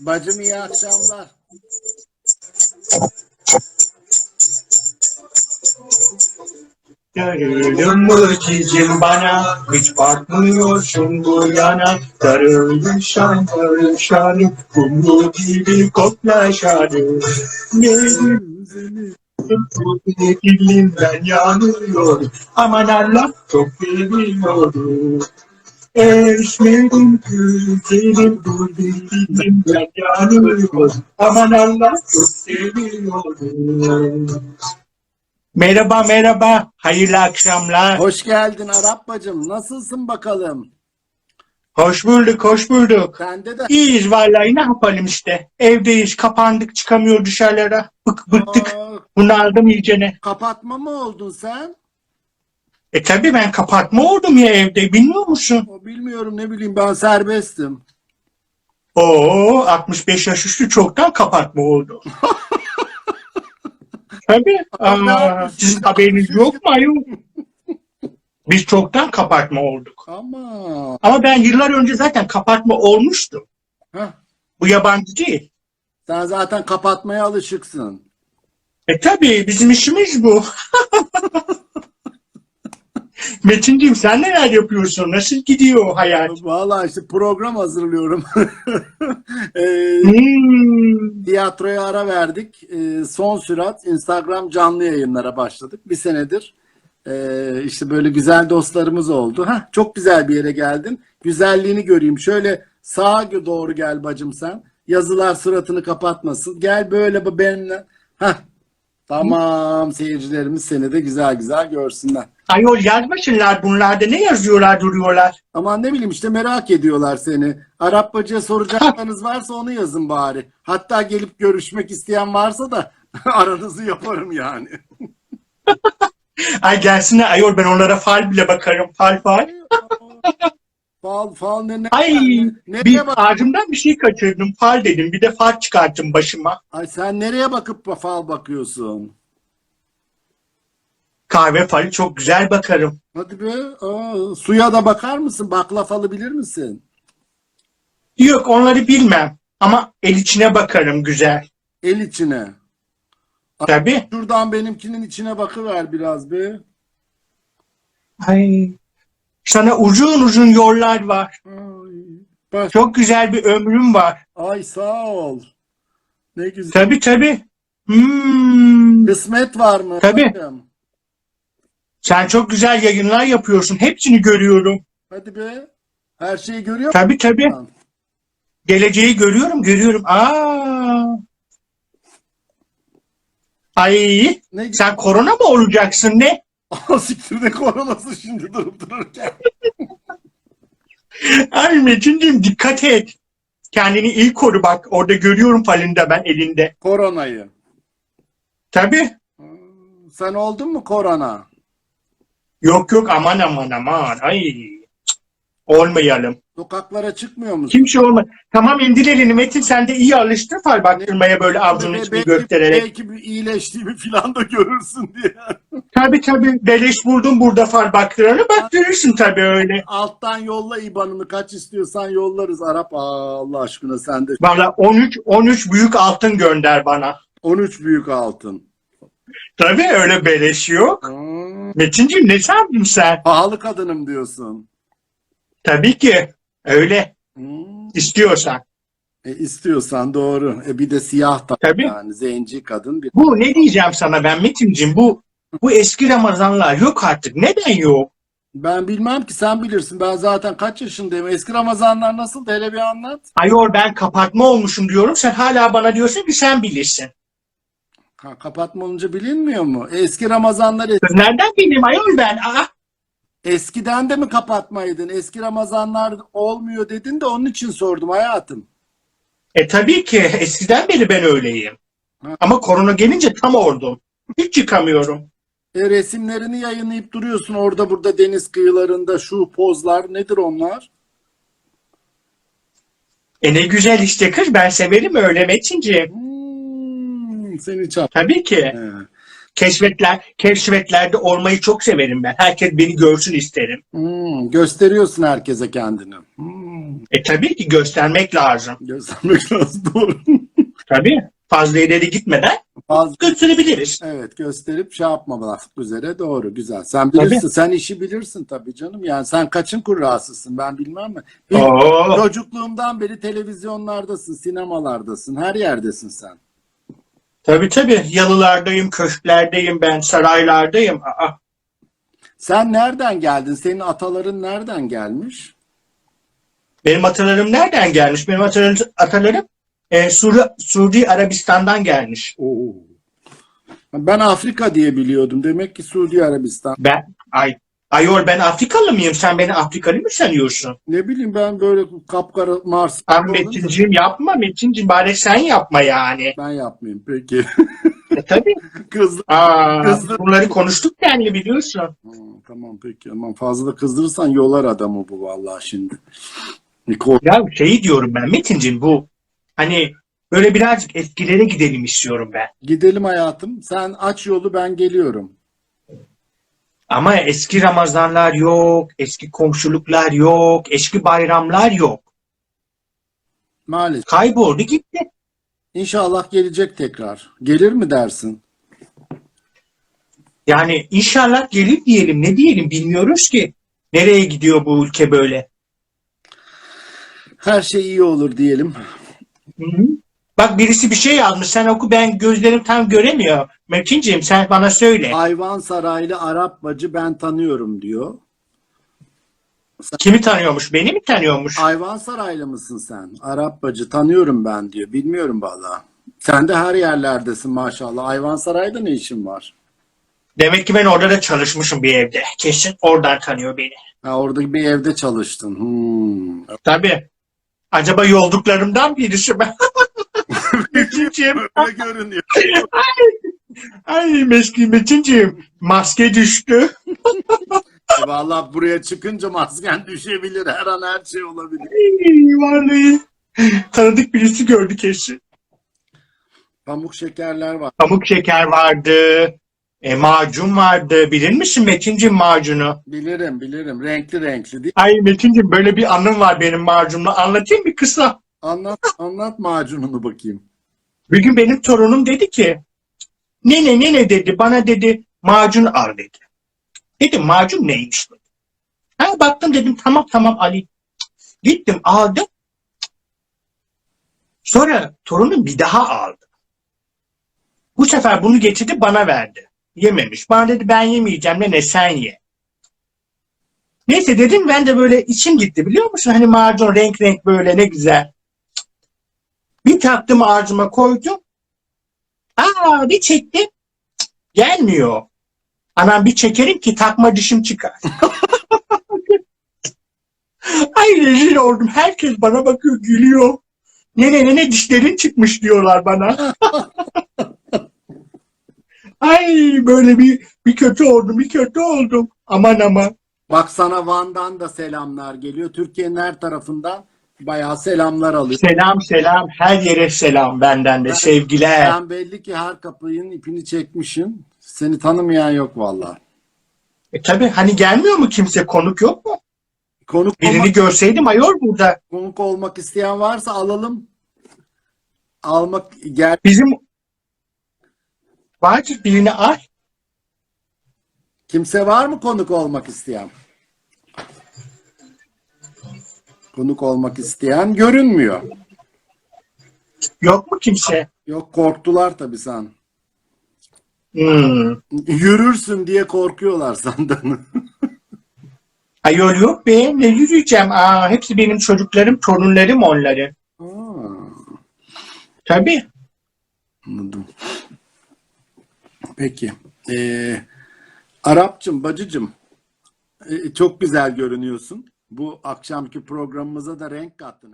Bacım iyi akşamlar. Darıldım mı cicim bana. Hiç bakmıyorsun bu yana. Darıldım şan şanı. Kumlu gibi koklaşanı Ne güzelim Bu dilinden yanıyor. Aman Allah çok biliyorum Eşmedim güzelim bu dilinden yanıyor Aman Allah çok seviyorum Merhaba merhaba, hayırlı akşamlar. Hoş geldin Arap bacım. Nasılsın bakalım? Hoş bulduk, hoş bulduk. Sende de İyiyiz vallahi ne yapalım işte. Evdeyiz, kapandık, çıkamıyor dışarılara. Bık, bıktık, Aa, bunaldım iyicene. kapatma mı oldun sen? E tabi ben kapatma oldum ya evde, bilmiyor musun? O bilmiyorum ne bileyim ben serbestim. Oo, 65 yaş üstü çoktan kapatma oldu. tabi. Ama ne Aa, sizin haberiniz yok mu ayol? Biz çoktan kapatma olduk. Ama Ama ben yıllar önce zaten kapatma olmuştum. heh, Bu yabancı değil. sen zaten kapatmaya alışıksın. E tabii bizim işimiz bu. Metinciğim sen neler yapıyorsun? Nasıl gidiyor hayat? Vallahi işte program hazırlıyorum. Ee, Hmm. tiyatroya ara verdik. Ee, son sürat Instagram canlı yayınlara başladık. Bir senedir ee, işte böyle güzel dostlarımız oldu. Heh, çok güzel bir yere geldin. Güzelliğini göreyim. Şöyle sağa doğru gel bacım sen. Yazılar suratını kapatmasın. Gel böyle benimle. Heh. Tamam seyircilerimiz seni de güzel güzel görsünler. Ayol yazmasınlar bunlarda ne yazıyorlar duruyorlar. Aman ne bileyim işte merak ediyorlar seni. Arap bacıya soracaklarınız varsa onu yazın bari. Hatta gelip görüşmek isteyen varsa da aranızı yaparım yani. Ay gelsinler ayol ben onlara fal bile bakarım. Fal fal. fal fal ne ne? Ay nereye bir bak? ağzımdan bir şey kaçırdım. Fal dedim. Bir de fal çıkarttım başıma. Ay sen nereye bakıp fal bakıyorsun? Kahve falı çok güzel bakarım. Hadi be. Aa, suya da bakar mısın? Bakla falı bilir misin? Yok onları bilmem. Ama el içine bakarım güzel. El içine. Tabii. Şuradan benimkinin içine bakıver biraz be. Ay. Sana uzun uzun yollar var. Ay, bak. Çok güzel bir ömrüm var. Ay sağ ol. Ne güzel. Tabii tabii. Hmm. Kısmet var mı? Tabii. Bakın. Sen çok güzel yayınlar yapıyorsun. Hepsini görüyorum. Hadi be. Her şeyi görüyor Tabii tabii. musun? Geleceği görüyorum, görüyorum. Aa. Ay, Ne sen korona mı olacaksın ne? Siktir ne koronası şimdi durup dururken. Ay Metinciğim dikkat et. Kendini iyi koru bak. Orada görüyorum falinde ben elinde. Koronayı. Tabii. Sen oldun mu korona? Yok yok aman aman aman. Ay. Olmayalım. Sokaklara çıkmıyor musun? Kimse olma. Tamam indir elini Metin sen de iyi alıştın fal baktırmaya böyle Be- içini belki, göstererek. belki bir iyileştiğimi falan da görürsün diye. Tabii tabii beleş buldum burada fal baktıranı baktırırsın tabii öyle. Alttan yolla IBAN'ını kaç istiyorsan yollarız Arap. Aa, Allah aşkına sen de. Valla 13 13 büyük altın gönder bana. 13 büyük altın. Tabii öyle beleş yok. Hmm, Metinciğim ne sandın sen? pahalı kadınım diyorsun. Tabii ki öyle Hmm, istiyorsan. e, istiyorsan doğru. E, bir de siyah da Tabii. yani zenci kadın. Bir... Bu ne diyeceğim sana ben Metinciğim bu bu eski Ramazanlar yok artık. Neden yok? Ben bilmem ki sen bilirsin. Ben zaten kaç yaşındayım. Eski Ramazanlar nasıl? Hele bir anlat. Ayol ben kapatma olmuşum diyorum. Sen hala bana diyorsun ki sen bilirsin. Ha, kapatma olunca bilinmiyor mu? Eski Ramazanlar es- Kız nereden bileyim ayol ben? Aa, eskiden de mi kapatmaydın? Eski Ramazanlar olmuyor dedin de onun için sordum hayatım. e tabii ki eskiden beri ben öyleyim. Ha. Ama korona gelince tam oldum. Hiç çıkamıyorum. E, resimlerini yayınlayıp duruyorsun orada burada deniz kıyılarında şu pozlar nedir onlar? E ne güzel işte kız ben severim öyle Metinciğim. Seni çap. Tabii ki. He. Keşfetler, keşfetlerde olmayı çok severim ben. Herkes beni görsün isterim. Hmm, gösteriyorsun herkese kendini. Hmm, E tabii ki göstermek lazım. göstermek lazım doğru. Tabii. Fazla ileri gitmeden Fazla, gösterebiliriz. evet gösterip şey yapmamak üzere doğru güzel. Sen bilirsin sen işi bilirsin tabii canım. Yani sen kaçın kurrasısın ben bilmem mi? Oo. Çocukluğumdan beri televizyonlardasın, sinemalardasın, her yerdesin sen. Tabii tabii. Yalılardayım, köşklerdeyim ben, saraylardayım. Aa, Sen nereden geldin? Senin ataların nereden gelmiş? benim atalarım nereden gelmiş? Benim atalarım, atalarım e, Suudi, Suudi Arabistan'dan gelmiş. Oo. Ben Afrika diye biliyordum. Demek ki Suudi Arabistan. Ben, ay, ayol ben Afrikalı mıyım? Sen beni Afrikalı mı sanıyorsun? Ne bileyim ben böyle kapkara Mars. Abi Metinciğim yapma Metinciğim bari sen yapma yani. Ben yapmayayım peki. E tabii. Kızdı. Aa, Kızdı. bunları konuştuk yani biliyorsun. Ha, tamam peki. Aman fazla kızdırırsan yolar adamı bu vallahi şimdi. Nikol. Ya şeyi diyorum ben Metinciğim bu hani böyle birazcık eskilere gidelim istiyorum ben. Gidelim hayatım. Sen aç yolu ben geliyorum. Ama eski Ramazanlar yok, eski komşuluklar yok, eski bayramlar yok. Maalesef. Kayboldu gitti. İnşallah gelecek tekrar. Gelir mi dersin? Yani inşallah gelir diyelim ne diyelim bilmiyoruz ki. Nereye gidiyor bu ülke böyle? Her şey iyi olur diyelim. Hı hı. Bak birisi bir şey yazmış sen oku ben gözlerim tam göremiyor. Mekinciğim sen bana söyle. Hayvan saraylı Arap bacı ben tanıyorum diyor. Kimi tanıyormuş? Beni mi tanıyormuş? Hayvan saraylı mısın sen? Arap bacı tanıyorum ben diyor. Bilmiyorum valla. Sen de her yerlerdesin maşallah. Hayvan sarayda ne işin var? Demek ki ben orada da çalışmışım bir evde. Kesin oradan tanıyor beni. Ha, orada bir evde çalıştın. Hmm. Tabii. Acaba yolduklarımdan birisi mi? Mekinciğim. Öyle görünüyor. Ay meski Metinciğim. Maske düştü. Valla buraya çıkınca masken düşebilir. Her an her şey olabilir. Vallahi. Tanıdık birisi gördü kesin. Pamuk şekerler var. Pamuk şeker vardı. E, macun vardı. Bilir misin Metinciğim macunu? Bilirim bilirim. Renkli renkli değil. Ay Metinciğim böyle bir anım var benim macunla. Anlatayım bir kısa. Anlat anlat macununu bakayım. Bir gün benim torunum dedi ki nene nene dedi bana dedi macun al dedi. Dedim macun neymiş dedi. Ha, baktım dedim tamam tamam Ali. Gittim aldım. Sonra torunum bir daha aldı. Bu sefer bunu getirdi bana verdi. Yememiş. Bana dedi ben yemeyeceğim nene sen ye. Neyse dedim ben de böyle içim gitti biliyor musun? Hani macun renk renk böyle ne güzel. Bir taktım ağzıma koydum. Aa bir çektim. Gelmiyor. Anam bir çekerim ki takma dişim çıkar. Ay rezil oldum. Herkes bana bakıyor gülüyor. Nene nene dişlerin çıkmış diyorlar bana. Ay böyle bir bir kötü oldum, bir kötü oldum. Aman aman. Bak sana Van'dan da selamlar geliyor. Türkiye'nin her tarafından bayağı selamlar alıyor. Selam selam. Her yere selam benden de sevgiler. Sen belli ki her kapının ipini çekmişsin. Seni tanımayan yok valla. E tabi hani gelmiyor mu kimse konuk yok mu? Konuk Birini olmak, görseydim ayol burada. konuk olmak isteyen varsa alalım. Almak gel. Bizim vardır birini al. Kimse var mı konuk olmak isteyen? Konuk olmak isteyen görünmüyor. Yok mu kimse? Yok korktular tabii sen. Hmm. Yürürsün diye korkuyorlar senden. Ayol yok be ne yürüyeceğim. Aa, hepsi benim çocuklarım, torunlarım onları. Aa, Tabii. anladım. Peki. Ee, Arapçım, bacıcım. ee, çok güzel görünüyorsun. Bu akşamki programımıza da renk kattın.